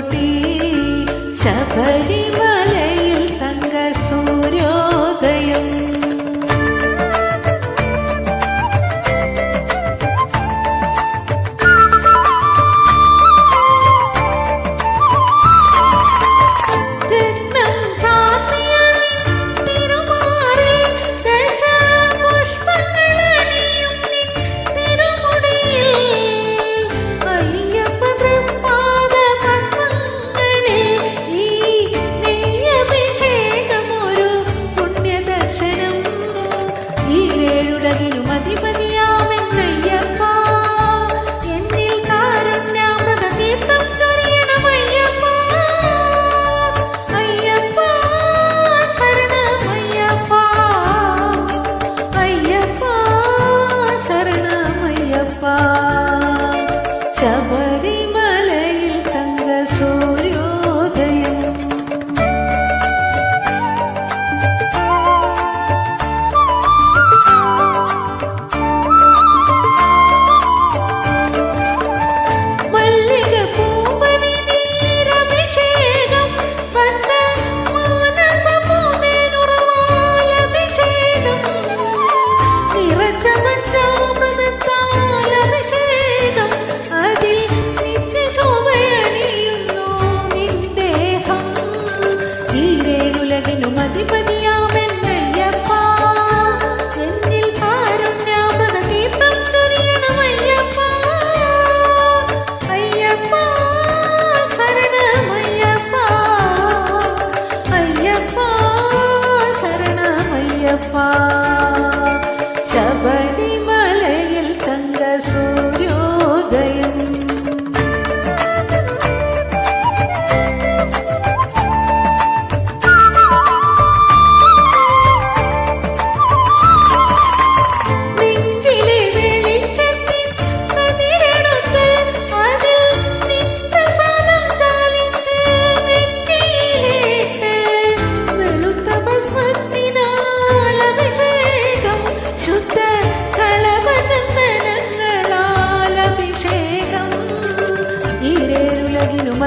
కోటి శబరి ah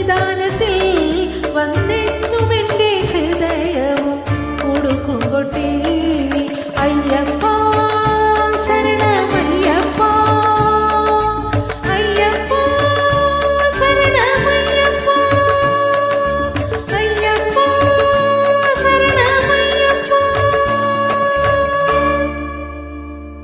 സന്നിധാനത്തിൽ വന്നെത്തുമെന്റെ ഹൃദയവും കൊടുക്കും കൊട്ടി